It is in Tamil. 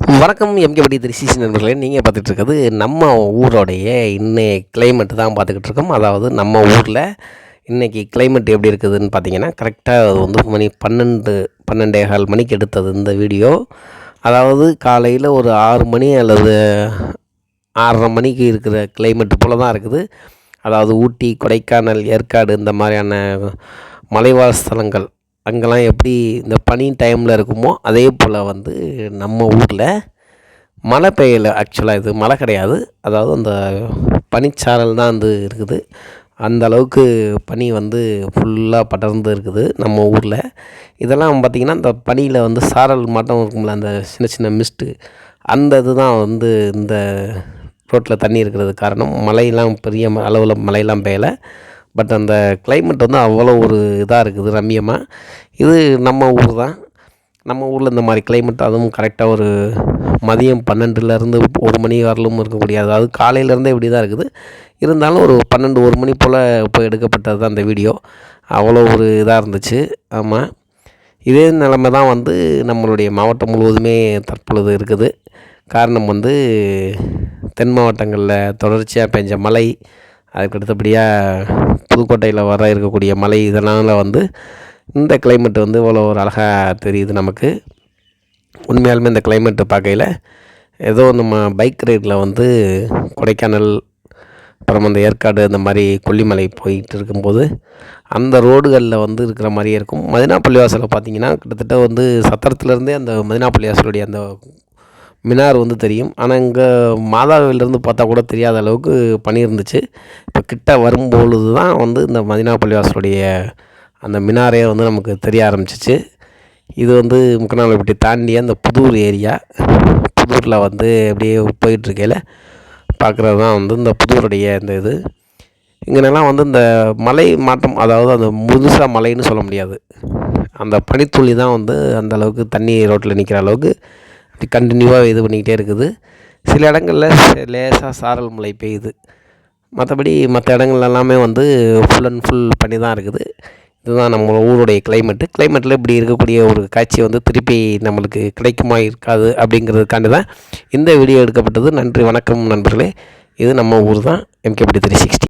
வணக்கம் எம்கேபடி திருசிசி நண்பர்களே. நீங்கள் பார்த்துட்டு இருக்கிறது நம்ம ஊரோடைய இன்னைய கிளைமேட் தான் பார்த்துக்கிட்டு இருக்கோம் அதாவது நம்ம ஊரில் இன்றைக்கி கிளைமேட் எப்படி இருக்குதுன்னு பார்த்தீங்கன்னா கரெக்டாக அது வந்து மணி பன்னெண்டு பன்னெண்டே கால் மணிக்கு எடுத்தது இந்த வீடியோ. அதாவது காலையில் ஒரு ஆறு மணி அல்லது ஆறரை மணிக்கு இருக்கிற கிளைமேட் போல் தான் இருக்குது. அதாவது ஊட்டி கொடைக்கானல் ஏற்காடு இந்த மாதிரியான மலைவாழ் ஸ்தலங்கள் அங்கெல்லாம் எப்படி இந்த பனி டைமில் இருக்குமோ அதே போல் வந்து நம்ம ஊரில் மழை பெய்யலை ஆக்சுவலாக இது மழை கிடையாது. அதாவது அந்த பனிச்சாரல் தான் வந்து இருக்குது. அந்த அளவுக்கு பனி வந்து ஃபுல்லாக படர்ந்து இருக்குது நம்ம ஊரில். இதெல்லாம் பார்த்திங்கன்னா இந்த பனியில் வந்து சாரல் மாட்டம் இருக்கும்ல அந்த சின்ன சின்ன மிஸ்ட்டு அந்த இது தான் வந்து இந்த ரோட்டில் தண்ணி இருக்கிறது காரணம். மழையெல்லாம் பெரிய அளவில் மழையெல்லாம் பெய்யலை. பட் அந்த கிளைமேட் வந்து அவ்வளோ ஒரு இதாக இருக்குது ரம்மியமாக இது நம்ம ஊர் தான். நம்ம ஊரில் இந்த மாதிரி கிளைமேட் அதுவும் கரெக்டாக ஒரு மதியம் பன்னெண்டுலேருந்து ஒரு மணி வரலும் இருக்கக்கூடிய அதாவது காலையிலேருந்தே இப்படி தான் இருக்குது. இருந்தாலும் ஒரு பன்னெண்டு ஒரு மணி போல் இப்போ எடுக்கப்பட்டது தான் அந்த வீடியோ அவ்வளோ ஒரு இதாக இருந்துச்சு. ஆமாம் இதே நிலமை தான் வந்து நம்மளுடைய மாவட்டம் முழுவதுமே தற்பொழுது இருக்குது. காரணம் வந்து தென் மாவட்டங்களில் தொடர்ச்சியாக பெஞ்ச மழை அதுக்கு அடுத்தபடியாக புதுக்கோட்டையில் வர இருக்கக்கூடிய மலை இதனால் வந்து இந்த கிளைமேட் வந்து இவ்வளோ ஒரு அழகாக தெரியுது நமக்கு. உண்மையாலுமே இந்த கிளைமேட்டை பார்க்கையில் ஏதோ நம்ம பைக் ரைடில் வந்து கொடைக்கானல் அப்புறம் அந்த ஏற்காடு அந்த மாதிரி கொல்லிமலை போயிட்டு இருக்கும்போது அந்த ரோடுகளில் வந்து இருக்கிற மாதிரியே இருக்கும். மதினா பள்ளிவாசலில் பார்த்தீங்கன்னா கிட்டத்தட்ட வந்து சத்திரத்துலேருந்தே அந்த மதினா பள்ளிவாசலுடைய அந்த மினார் வந்து தெரியும். ஆனால் இங்கே மாதாவிலிருந்து பார்த்தா கூட தெரியாத அளவுக்கு பனி இருந்துச்சு. இப்போ கிட்ட வரும்பொழுது தான் வந்து இந்த மதினா பள்ளிவாசலுடைய அந்த மினாரே வந்து நமக்கு தெரிய ஆரம்பிச்சிச்சு. இது வந்து முக்கநாள்பட்டி தாண்டிய அந்த புதூர் ஏரியா. புதூரில் வந்து அப்படியே போயிட்டுருக்கையில் பார்க்குறது தான் வந்து இந்த புதூருடைய இந்த இது. இங்கெல்லாம் வந்து இந்த மலை மாற்றம் அதாவது அந்த முழுசாக மலைன்னு சொல்ல முடியாது. அந்த பனித்துளி தான் வந்து அந்த அளவுக்கு தண்ணி ரோட்டில் நிற்கிற அளவுக்கு கண்டினியூவாக இது பண்ணிக்கிட்டே இருக்குது. சில இடங்களில் லேசாக சாரல் மழை பெய்யுது. மற்றபடி மற்ற இடங்கள் எல்லாமே வந்து ஃபுல் அண்ட் ஃபுல் பண்ணி தான் இருக்குது. இதுதான் நம்ம ஊருடைய கிளைமேட்டு கிளைமேட்டில் இப்படி இருக்கக்கூடிய ஒரு காட்சி வந்து திருப்பி நம்மளுக்கு கிடைக்குமா இருக்காது அப்படிங்கிறதுக்காண்டி தான் இந்த வீடியோ எடுக்கப்பட்டது. நன்றி வணக்கம் நண்பர்களே. இது நம்ம ஊர் தான் எம்கேபிடி த்ரீ சிக்ஸ்டி